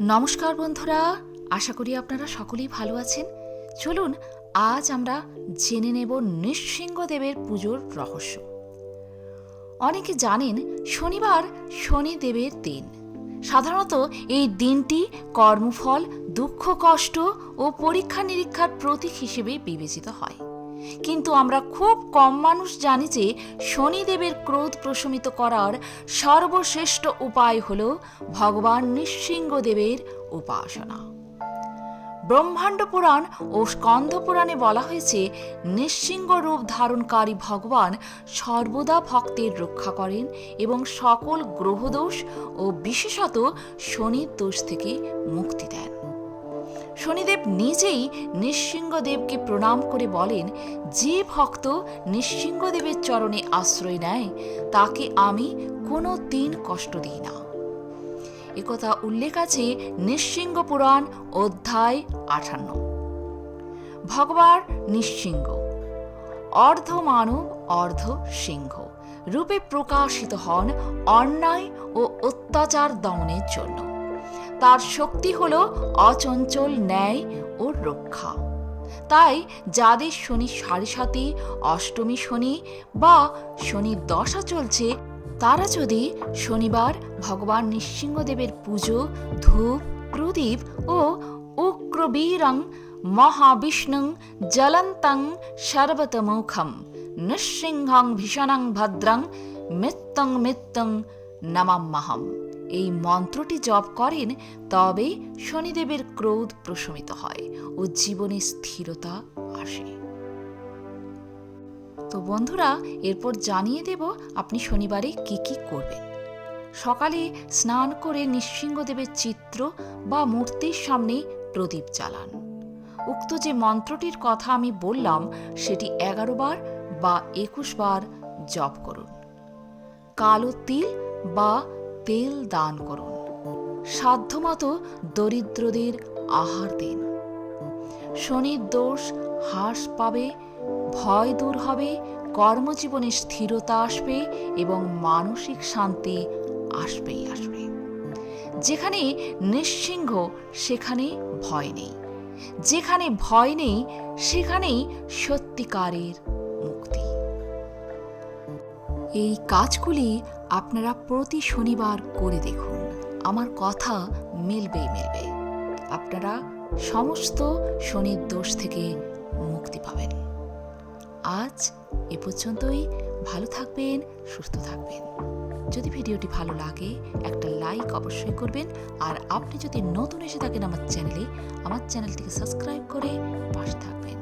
নমস্কার বন্ধুরা, আশা করি আপনারা সকলেই ভালো আছেন। চলুন, আজ আমরা জেনে নেব নৃসিংহদেবের পুজোর রহস্য। অনেকে জানেন, শনিবার শনিদেবের দিন। সাধারণত এই দিনটি কর্মফল, দুঃখ, কষ্ট ও পরীক্ষা নিরীক্ষার প্রতীক হিসেবে বিবেচিত হয়। কিন্তু আমরা খুব কম মানুষ জানি যে শনিদেবের ক্রোধ প্রশমিত করার সর্বশ্রেষ্ঠ উপায় হল ভগবান নৃসিংহদেবের উপাসনা। ব্রহ্মাণ্ড পুরাণ ও স্কন্ধ পুরাণে বলা হয়েছে, নৃসিংহ রূপ ধারণকারী ভগবান সর্বদা ভক্তের রক্ষা করেন এবং সকল গ্রহদোষ ও বিশেষত শনির দোষ থেকে মুক্তি দেন। শনিদেব নিজেই নৃসিংহদেবকে প্রণাম করে বলেন, যে ভক্ত নৃসিংহদেবের চরণে আশ্রয় নেয়, তাকে আমি কোনো দিন কষ্ট দিই না। একথা উল্লেখ আছে নৃসিংহ পুরাণ অধ্যায় আঠান্ন। ভগবান নৃসিংহ, অর্ধ মানব, অর্ধ সিংহ, রূপে প্রকাশিত হন অন্যায় ও অত্যাচার দমনের জন্য। তার শক্তি হল অচঞ্চল ন্যায় ও রক্ষা। তাই যাদের শনি সাড়ে সাথে অষ্টমী শনি বা শনির দশা চলছে, তারা যদি শনিবার ভগবান নৃসিংহদেবের পুজো, ধূপ, প্রদীপ ও উগ্রবীরং মহাবিষ্ণুং জলন্তং সর্বতমুখম নৃসিংহং ভীষণং ভদ্রং মৃত্যং নমাম্যহম এই মন্ত্রটি জপ করেন, তবে শনিদেবের ক্রোধ প্রশমিত হয় ও জীবনে স্থিরতা আসে। তো বন্ধুরা, এরপর জানিয়ে দেব আপনি শনিবারে কি কি করবেন। সকালে স্নান করে নৃসিংহদেবের চিত্র বা মূর্তির সামনে প্রদীপ জ্বালান। উক্ত যে মন্ত্রটির কথা আমি বললাম, সেটি এগারো বার বা একুশ বার জপ করুন। কালো তিল বা তেল দান করুন। সাধ্যমতো দরিদ্রদের আহার দিন। শনির দোষ হ্রাস পাবে, ভয় দূর হবে, কর্মজীবনে স্থিরতা আসবে এবং মানসিক শান্তি আসবেই আসবে। যেখানে নিঃসিংহ, সেখানে ভয় নেই। যেখানে ভয় নেই, সেখানেই সত্যিকারের এই কাজগুলি আপনারা প্রতি শনিবার করে দেখুন। আমার কথা মিলবেই মিলবে আপনারা সমস্ত শনির দোষ থেকে মুক্তি পাবেন। আজ এ পর্যন্তই। ভালো থাকবেন, সুস্থ থাকবেন। যদি ভিডিওটি ভালো লাগে, একটা লাইক অবশ্যই করবেন। আর আপনি যদি নতুন এসে থাকেন আমার চ্যানেলে, আমার চ্যানেলটিকে সাবস্ক্রাইব করে পাশে থাকবেন।